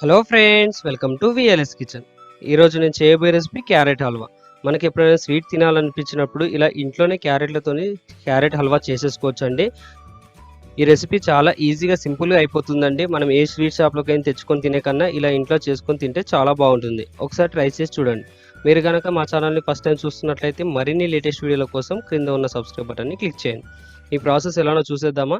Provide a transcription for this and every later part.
Hello friends welcome to VLS kitchen ఈరోజు నేను చేయబోయే రెసిపీ క్యారెట్ హల్వా. మనకి ఎప్పుడైనా స్వీట్ తినాలనిపించినప్పుడు ఇలా ఇంట్లోనే క్యారెట్లతోని క్యారెట్ హల్వా చేసేసుకోవచ్చు అండి ఈ రెసిపీ చాలా ఈజీగా సింపుల్గా అయిపోతుందండి. మనం ఏ స్వీట్ షాప్లోకి అయినా తెచ్చుకొని తినే కన్నా ఇలా ఇంట్లో చేసుకొని తింటే చాలా బాగుంటుంది. ఒకసారి ట్రై చేసి చూడండి. మీరు కనుక మా ఛానల్ని ఫస్ట్ టైం చూస్తున్నట్లయితే మరిన్ని లేటెస్ట్ వీడియోల కోసం క్రింద ఉన్న సబ్స్క్రైబ్ బటన్ని క్లిక్ చేయండి. ఈ ప్రాసెస్ ఎలానో చూసేద్దామా?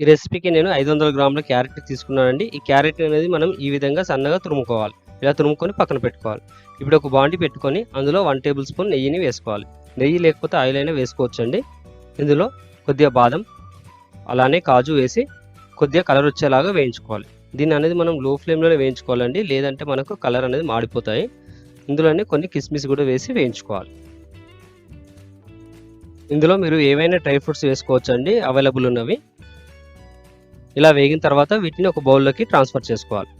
ఈ రెసిపీకి నేను ఐదు వందల గ్రాముల క్యారెట్ తీసుకున్నానండి. ఈ క్యారెట్ అనేది మనం ఈ విధంగా సన్నగా తురుముకోవాలి. ఇలా తురుముకొని పక్కన పెట్టుకోవాలి. ఇప్పుడు ఒక బాండి పెట్టుకొని అందులో వన్ టేబుల్ స్పూన్ నెయ్యిని వేసుకోవాలి. నెయ్యి లేకపోతే ఆయిల్ అయినా వేసుకోవచ్చండి. ఇందులో కొద్దిగా బాదం అలానే కాజు వేసి కొద్దిగా కలర్ వచ్చేలాగా వేయించుకోవాలి. దీన్ని అనేది మనం లో ఫ్లేమ్లోనే వేయించుకోవాలండి. లేదంటే మనకు కలర్ అనేది మాడిపోతాయి. ఇందులోనే కొన్ని కిస్మిస్ కూడా వేసి వేయించుకోవాలి. ఇందులో మీరు ఏవైనా డ్రై ఫ్రూట్స్ వేసుకోవచ్చండి. అవైలబుల్ ఉన్నవి. ఇలా వేగిన తర్వాత వీటిని ఒక బౌల్లోకి ట్రాన్స్ఫర్ చేసుకోవాలి.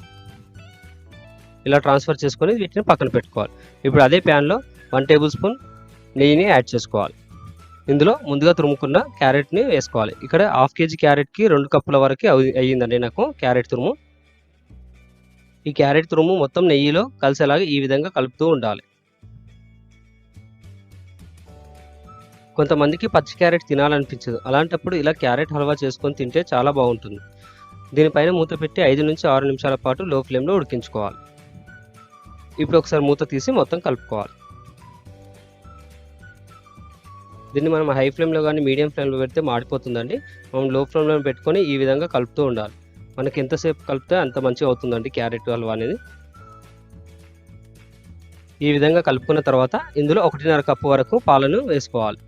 ఇలా ట్రాన్స్ఫర్ చేసుకొని వీటిని పక్కన పెట్టుకోవాలి. ఇప్పుడు అదే ప్యాన్లో వన్ టేబుల్ స్పూన్ నెయ్యిని యాడ్ చేసుకోవాలి. ఇందులో ముందుగా తురుముకున్న క్యారెట్ని వేసుకోవాలి. ఇక్కడ హాఫ్ కేజీ క్యారెట్కి రెండు కప్పుల వరకు అయ్యిందండి నాకు క్యారెట్ తురుము. ఈ క్యారెట్ తురుము మొత్తం నెయ్యిలో కలిసేలాగా ఈ విధంగా కలుపుతూ ఉండాలి. కొంతమందికి పచ్చి క్యారెట్ తినాలనిపించదు. అలాంటప్పుడు ఇలా క్యారెట్ హల్వా చేసుకొని తింటే చాలా బాగుంటుంది. దీనిపైన మూత పెట్టి ఐదు నుంచి ఆరు నిమిషాల పాటు లో ఫ్లేమ్లో ఉడికించుకోవాలి. ఇప్పుడు ఒకసారి మూత తీసి మొత్తం కలుపుకోవాలి. దీన్ని మనం హై ఫ్లేమ్లో కానీ మీడియం ఫ్లేమ్లో పెడితే మాడిపోతుందండి. మనం లో ఫ్లేమ్లో పెట్టుకొని ఈ విధంగా కలుపుతూ ఉండాలి. మనకి ఎంతసేపు కలిపితే అంత మంచిగా అవుతుందండి క్యారెట్ హల్వా అనేది. ఈ విధంగా కలుపుకున్న తర్వాత ఇందులో ఒకటిన్నర కప్పు వరకు పాలను వేసుకోవాలి.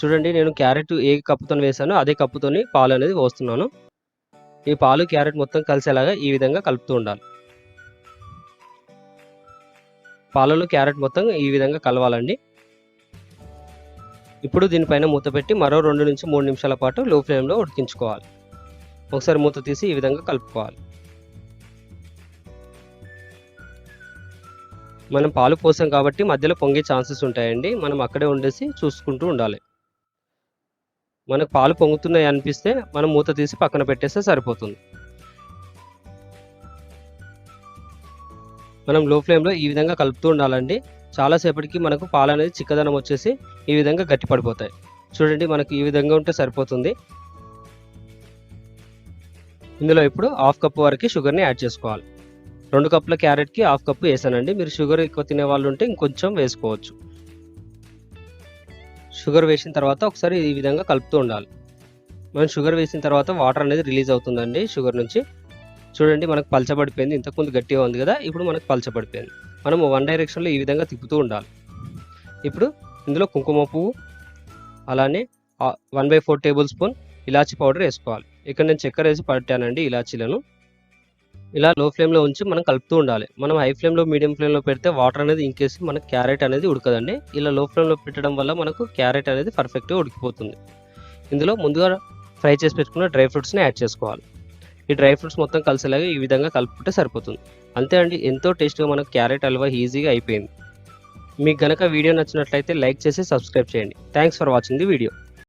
చూడండి నేను క్యారెట్ ఏ కప్పుతో వేసానో అదే కప్పుతోని పాలు అనేది పోస్తున్నాను. ఈ పాలు క్యారెట్ మొత్తం కలిసేలాగా ఈ విధంగా కలుపుతూ ఉండాలి. పాలలో క్యారెట్ మొత్తం ఈ విధంగా కలవాలండి. ఇప్పుడు దీనిపైన మూత పెట్టి మరో రెండు నుంచి మూడు నిమిషాల పాటు లో ఫ్లేమ్లో ఉడికించుకోవాలి. ఒకసారి మూత తీసి ఈ విధంగా కలుపుకోవాలి. మనం పాలు పోసాం కాబట్టి మధ్యలో పొంగే ఛాన్సెస్ ఉంటాయండి. మనం అక్కడే ఉండేసి చూసుకుంటూ ఉండాలి. మనకు పాలు పొంగుతున్నాయి అనిపిస్తే మనం మూత తీసి పక్కన పెట్టేస్తే సరిపోతుంది. మనం లో ఫ్లేమ్లో ఈ విధంగా కలుపుతూ ఉండాలండి. చాలాసేపటికి మనకు పాలు అనేది చిక్కదనం వచ్చేసి ఈ విధంగా గట్టి పడిపోతాయి. చూడండి మనకు ఈ విధంగా ఉంటే సరిపోతుంది. ఇందులో ఇప్పుడు హాఫ్ కప్ వరకు షుగర్ని యాడ్ చేసుకోవాలి. రెండు కప్పుల క్యారెట్కి హాఫ్ కప్పు వేసానండి. మీరు షుగర్ ఎక్కువ తినే వాళ్ళు ఉంటే ఇంకొంచెం వేసుకోవచ్చు. షుగర్ వేసిన తర్వాత ఒకసారి ఈ విధంగా కలుపుతూ ఉండాలి. మనం షుగర్ వేసిన తర్వాత వాటర్ అనేది రిలీజ్ అవుతుందండి షుగర్ నుంచి. చూడండి మనకు పలచబడిపోయింది. ఇంతకుముందు గట్టిగా ఉంది కదా ఇప్పుడు మనకు పలచబడిపోయింది. మనం వన్ డైరెక్షన్లో ఈ విధంగా తిప్పుతూ ఉండాలి. ఇప్పుడు ఇందులో కుంకుమ పువ్వు అలానే one by four table spoon ఇలాచీ పౌడర్ వేసుకోవాలి. ఇక్కడ నేను చక్కెర వేసి పట్టానండి ఇలాచీలను. ఇలా లో ఫ్లేమ్లో ఉంచి మనం కలుపుతూ ఉండాలి. మనం హై ఫ్లేమ్లో మీడియం ఫ్లేమ్లో పెడితే వాటర్ అనేది ఇంకేసి మనకు క్యారెట్ అనేది ఉడకదండి. ఇలా లో ఫ్లేమ్లో పెట్టడం వల్ల మనకు క్యారెట్ అనేది పర్ఫెక్ట్గా ఉడికిపోతుంది. ఇందులో ముందుగా ఫ్రై చేసి పెట్టుకున్న డ్రై ఫ్రూట్స్ని యాడ్ చేసుకోవాలి. ఈ డ్రై ఫ్రూట్స్ మొత్తం కలిసేలాగా ఈ విధంగా కలుపుకుంటే సరిపోతుంది. అంతే అండి ఎంతో టేస్ట్గా మనకు క్యారెట్ హల్వా ఈజీగా అయిపోయింది. మీకు గనక వీడియో నచ్చినట్లయితే లైక్ చేసి సబ్స్క్రైబ్ చేయండి. Thanks for watching the video